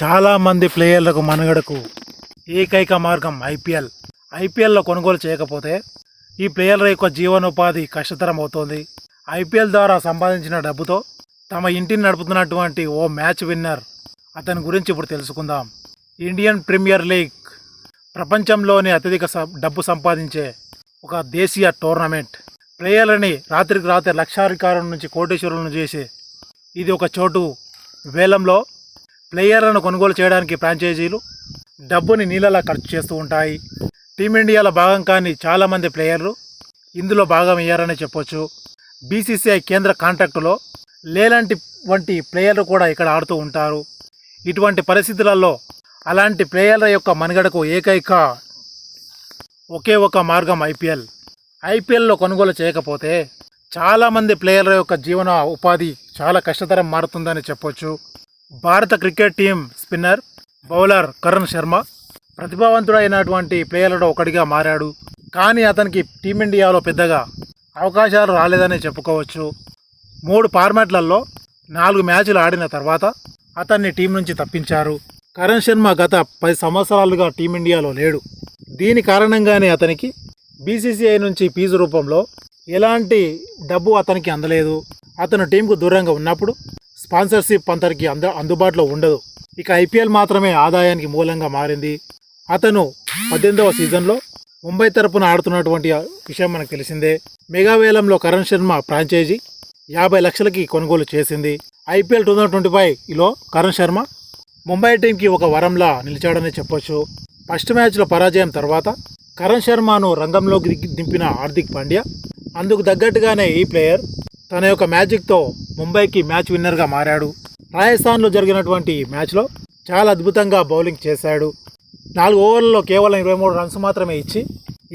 చాలామంది ప్లేయర్లకు మనుగడకు ఏకైక మార్గం ఐపీఎల్. ఐపీఎల్లో కొనుగోలు చేయకపోతే ఈ ప్లేయర్ల యొక్క జీవనోపాధి కష్టతరం అవుతోంది ఐపీఎల్ ద్వారా సంపాదించిన డబ్బుతో తమ ఇంటిని నడుపుతున్నటువంటి ఓ మ్యాచ్ విన్నర్ అతని గురించి ఇప్పుడు తెలుసుకుందాం. ఇండియన్ ప్రీమియర్ లీగ్ ప్రపంచంలోనే అత్యధిక డబ్బు సంపాదించే ఒక దేశీయ టోర్నమెంట్. ప్లేయర్లని రాత్రికి రాత్రి లక్షాధికారం నుంచి కోటేశ్వరులను చేసే ఇది ఒక చోటు. వేలంలో ప్లేయర్లను కొనుగోలు చేయడానికి ఫ్రాంచైజీలు డబ్బుని నీళ్ళలా ఖర్చు చేస్తూ ఉంటాయి. టీమిండియాలో భాగం కాని చాలామంది ప్లేయర్లు ఇందులో భాగం అయ్యారని చెప్పొచ్చు. బీసీసీఐ కేంద్ర కాంట్రాక్టులో లేలాంటి వంటి ప్లేయర్లు కూడా ఇక్కడ ఆడుతూ ఉంటారు. ఇటువంటి పరిస్థితులలో అలాంటి ప్లేయర్ల యొక్క మనుగడకు ఏకైక ఒకే ఒక మార్గం ఐపీఎల్. ఐపీఎల్లో కొనుగోలు చేయకపోతే చాలామంది ప్లేయర్ల యొక్క జీవన ఉపాధి చాలా కష్టతరం మారుతుందని చెప్పొచ్చు. భారత cricket team spinner bowler Karan Sharma ప్రతిభావంతుడైనటువంటి ప్లేయర్లలో ఒకటిగా మారాడు. కానీ అతనికి టీమిండియాలో పెద్దగా అవకాశాలు రాలేదనే చెప్పుకోవచ్చు. మూడు ఫార్మాట్లలో నాలుగు మ్యాచ్లు ఆడిన తర్వాత అతన్ని టీం నుంచి తప్పించారు. కరణ్ శర్మ గత పది సంవత్సరాలుగా టీమిండియాలో లేడు. దీని కారణంగానే అతనికి బీసీసీఐ నుంచి ఫీజు రూపంలో ఎలాంటి డబ్బు అతనికి అందలేదు. అతను టీంకు దూరంగా ఉన్నప్పుడు స్పాన్సర్షిప్ అతనికి అంద అందుబాటులో ఉండదు. ఇక ఐపీఎల్ మాత్రమే ఆదాయానికి మూలంగా మారింది. అతను పద్దెనిమిదవ సీజన్లో ముంబై తరపున ఆడుతున్నటువంటి విషయం మనకు తెలిసిందే. మెగా వేలంలో కరణ్ శర్మ ఫ్రాంచైజీ యాభై లక్షలకి కొనుగోలు చేసింది. ఐపీఎల్ టూ థౌజండ్ ట్వంటీ ఫైవ్లో కరణ్ శర్మ ముంబై టీంకి ఒక వరంలా నిలిచాడని చెప్పొచ్చు. ఫస్ట్ మ్యాచ్లో పరాజయం తర్వాత కరణ్ శర్మను రంగంలోకి దింపిన హార్దిక్ పాండ్యా అందుకు తగ్గట్టుగానే ఈ ప్లేయర్ తన యొక్క మ్యాజిక్తో ముంబైకి మ్యాచ్ విన్నర్గా మారాడు. రాజస్థాన్లో జరిగినటువంటి మ్యాచ్లో చాలా అద్భుతంగా బౌలింగ్ చేశాడు. నాలుగు ఓవర్లలో కేవలం ఇరవై మూడు రన్స్ మాత్రమే ఇచ్చి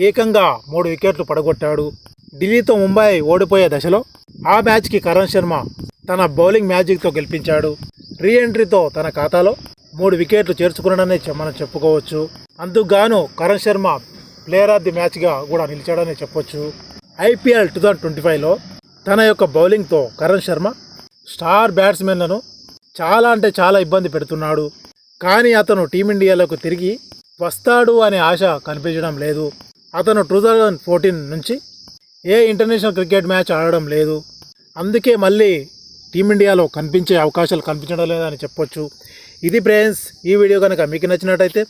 ఏకంగా మూడు వికెట్లు పడగొట్టాడు. ఢిల్లీతో ముంబై ఓడిపోయే దశలో ఆ మ్యాచ్కి కరణ్ శర్మ తన బౌలింగ్ మ్యాజిక్తో గెలిపించాడు. రీ ఎంట్రీతో తన ఖాతాలో మూడు వికెట్లు చేర్చుకున్నాడనే మనం చెప్పుకోవచ్చు. అందుకుగాను Karan Sharma player of the మ్యాచ్గా కూడా నిలిచాడని చెప్పొచ్చు. ఐపీఎల్ టూ థౌజండ్ ట్వంటీ ఫైవ్లో తన యొక్క బౌలింగ్తో కరణ్ శర్మ స్టార్ బ్యాట్స్మెన్లను చాలా అంటే చాలా ఇబ్బంది పెడుతున్నాడు. కానీ అతను టీమిండియాలోకి తిరిగి వస్తాడు అనే ఆశ కనిపించడం లేదు. అతను టూ థౌజండ్ ఫోర్టీన్ నుంచి ఏ ఇంటర్నేషనల్ క్రికెట్ మ్యాచ్ ఆడడం లేదు. అందుకే మళ్ళీ టీమిండియాలో కనిపించే అవకాశాలు కనిపించడం లేదని చెప్పొచ్చు. ఇది ఫ్రెండ్స్ ఈ వీడియో కనుక మీకు నచ్చినట్టయితే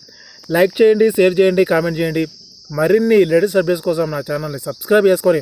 లైక్ చేయండి షేర్ చేయండి కామెంట్ చేయండి. మరిన్ని లేటెస్ట్ అప్డేట్స్ కోసం నా ఛానల్ని సబ్స్క్రైబ్ చేసుకొని